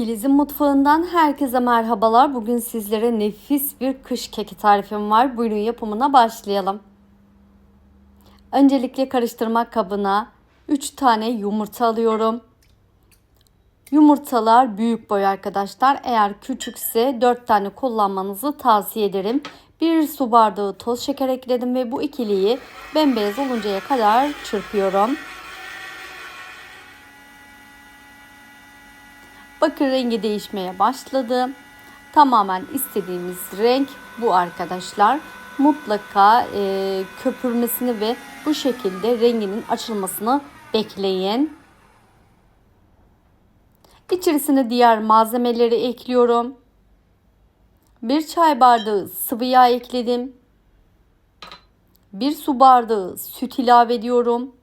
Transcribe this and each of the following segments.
Filiz'in mutfağından herkese merhabalar. Bugün sizlere nefis bir kış keki tarifim var. Buyurun yapımına başlayalım. Öncelikle karıştırma kabına 3 tane yumurta alıyorum. Yumurtalar büyük boy arkadaşlar. Eğer küçükse 4 tane kullanmanızı tavsiye ederim. 1 su bardağı toz şeker ekledim ve bu ikiliyi bembeyaz oluncaya kadar çırpıyorum. Bakın rengi değişmeye başladı. Tamamen istediğimiz renk bu arkadaşlar. Mutlaka e, köpürmesini ve bu şekilde renginin açılmasını bekleyin. İçerisine diğer malzemeleri ekliyorum. Bir çay bardağı sıvı yağ ekledim. Bir su bardağı süt ilave ediyorum.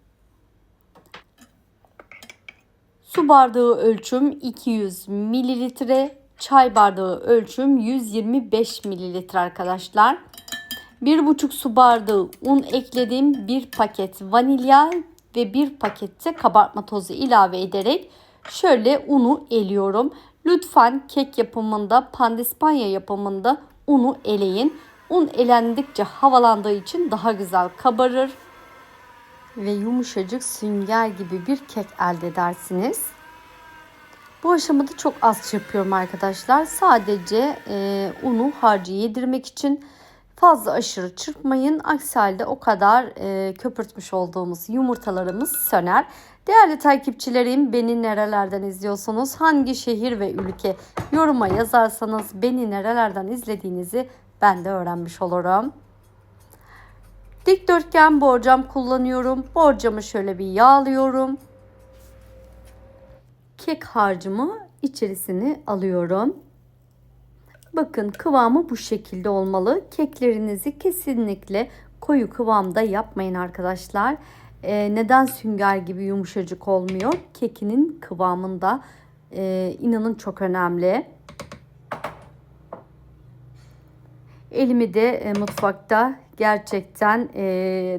Su bardağı ölçüm 200 mililitre. Çay bardağı ölçüm 125 mililitre arkadaşlar. 1,5 su bardağı un ekledim. 1 paket vanilya ve 1 pakette kabartma tozu ilave ederek şöyle unu eliyorum. Lütfen kek yapımında, pandispanya yapımında unu eleyin. Un elendikçe havalandığı için daha güzel kabarır ve yumuşacık sünger gibi bir kek elde edersiniz. Bu aşamada çok az çırpıyorum arkadaşlar. Sadece e, unu harcı yedirmek için fazla aşırı çırpmayın. Aksi halde o kadar e, köpürtmüş olduğumuz yumurtalarımız söner. Değerli takipçilerim beni nerelerden izliyorsunuz? Hangi şehir ve ülke yoruma yazarsanız beni nerelerden izlediğinizi ben de öğrenmiş olurum. Dikdörtgen borcam kullanıyorum. Borcamı şöyle bir yağlıyorum. Kek harcımı içerisine alıyorum. Bakın kıvamı bu şekilde olmalı. Keklerinizi kesinlikle koyu kıvamda yapmayın arkadaşlar. Ee, neden sünger gibi yumuşacık olmuyor? Kekinin kıvamında e, inanın çok önemli. Elimi de e, mutfakta gerçekten e,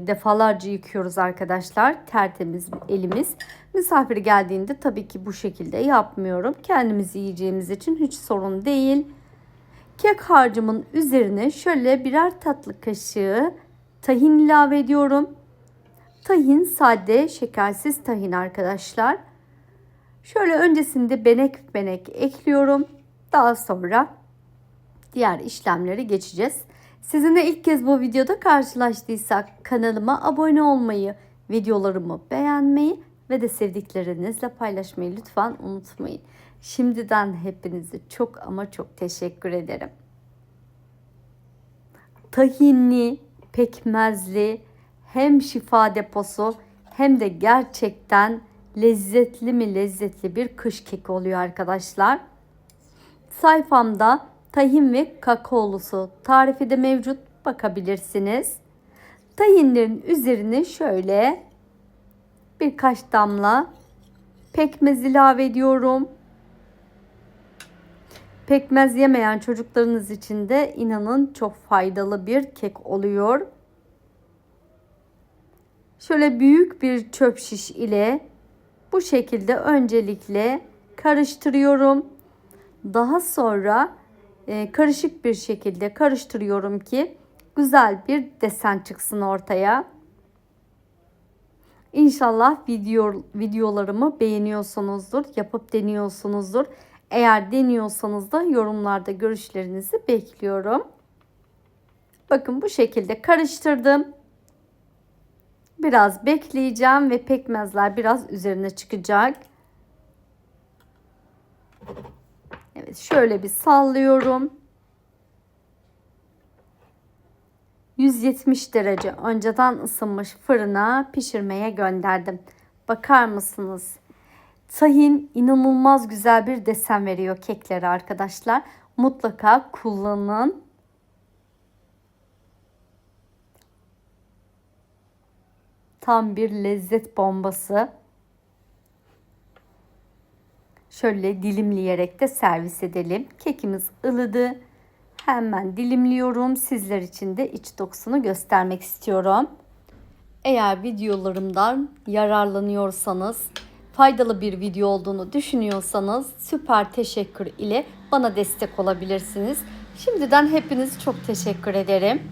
defalarca yıkıyoruz arkadaşlar. Tertemiz elimiz. Misafir geldiğinde tabii ki bu şekilde yapmıyorum. Kendimiz yiyeceğimiz için hiç sorun değil. Kek harcımın üzerine şöyle birer tatlı kaşığı tahin ilave ediyorum. Tahin sade, şekersiz tahin arkadaşlar. Şöyle öncesinde benek benek ekliyorum. Daha sonra diğer işlemleri geçeceğiz. Sizinle ilk kez bu videoda karşılaştıysak kanalıma abone olmayı, videolarımı beğenmeyi ve de sevdiklerinizle paylaşmayı lütfen unutmayın. Şimdiden hepinizi çok ama çok teşekkür ederim. Tahinli, pekmezli, hem şifa deposu hem de gerçekten lezzetli mi lezzetli bir kış keki oluyor arkadaşlar. Sayfamda tahin ve kakaolusu tarifi de mevcut bakabilirsiniz. Tahinlerin üzerine şöyle birkaç damla pekmez ilave ediyorum. Pekmez yemeyen çocuklarınız için de inanın çok faydalı bir kek oluyor. Şöyle büyük bir çöp şiş ile bu şekilde öncelikle karıştırıyorum. Daha sonra e, karışık bir şekilde karıştırıyorum ki güzel bir desen çıksın ortaya. İnşallah video videolarımı beğeniyorsunuzdur, yapıp deniyorsunuzdur. Eğer deniyorsanız da yorumlarda görüşlerinizi bekliyorum. Bakın bu şekilde karıştırdım. Biraz bekleyeceğim ve pekmezler biraz üzerine çıkacak. Evet şöyle bir sallıyorum. 170 derece önceden ısınmış fırına pişirmeye gönderdim. Bakar mısınız? Tahin inanılmaz güzel bir desen veriyor keklere arkadaşlar. Mutlaka kullanın. Tam bir lezzet bombası. Şöyle dilimleyerek de servis edelim. Kekimiz ılıdı. Hemen dilimliyorum. Sizler için de iç dokusunu göstermek istiyorum. Eğer videolarımdan yararlanıyorsanız faydalı bir video olduğunu düşünüyorsanız süper teşekkür ile bana destek olabilirsiniz. Şimdiden hepiniz çok teşekkür ederim.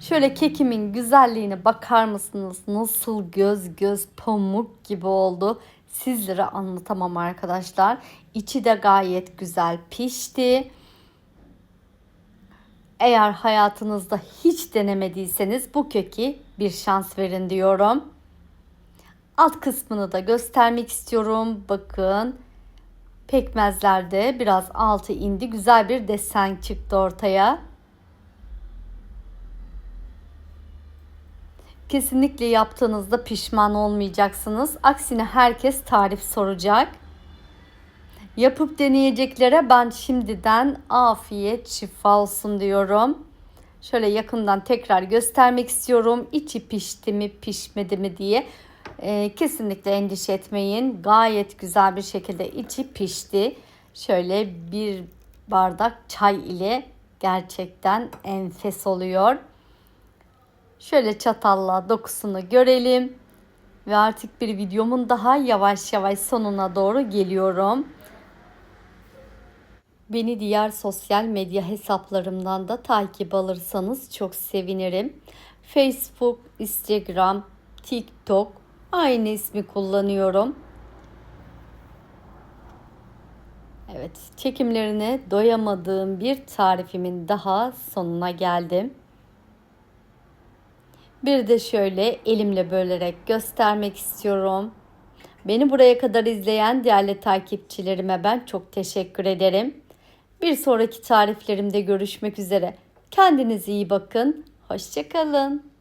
Şöyle kekimin güzelliğine bakar mısınız? Nasıl göz göz pamuk gibi oldu. Sizlere anlatamam arkadaşlar. İçi de gayet güzel pişti. Eğer hayatınızda hiç denemediyseniz bu köki bir şans verin diyorum. Alt kısmını da göstermek istiyorum. Bakın pekmezlerde biraz altı indi. Güzel bir desen çıktı ortaya. Kesinlikle yaptığınızda pişman olmayacaksınız. Aksine herkes tarif soracak. Yapıp deneyeceklere ben şimdiden afiyet şifa olsun diyorum. Şöyle yakından tekrar göstermek istiyorum. İçi pişti mi pişmedi mi diye. Ee, kesinlikle endişe etmeyin. Gayet güzel bir şekilde içi pişti. Şöyle bir bardak çay ile gerçekten enfes oluyor. Şöyle çatalla dokusunu görelim. Ve artık bir videomun daha yavaş yavaş sonuna doğru geliyorum. Beni diğer sosyal medya hesaplarımdan da takip alırsanız çok sevinirim. Facebook, Instagram, TikTok aynı ismi kullanıyorum. Evet, çekimlerine doyamadığım bir tarifimin daha sonuna geldim. Bir de şöyle elimle bölerek göstermek istiyorum. Beni buraya kadar izleyen değerli takipçilerime ben çok teşekkür ederim. Bir sonraki tariflerimde görüşmek üzere. Kendinize iyi bakın. Hoşçakalın.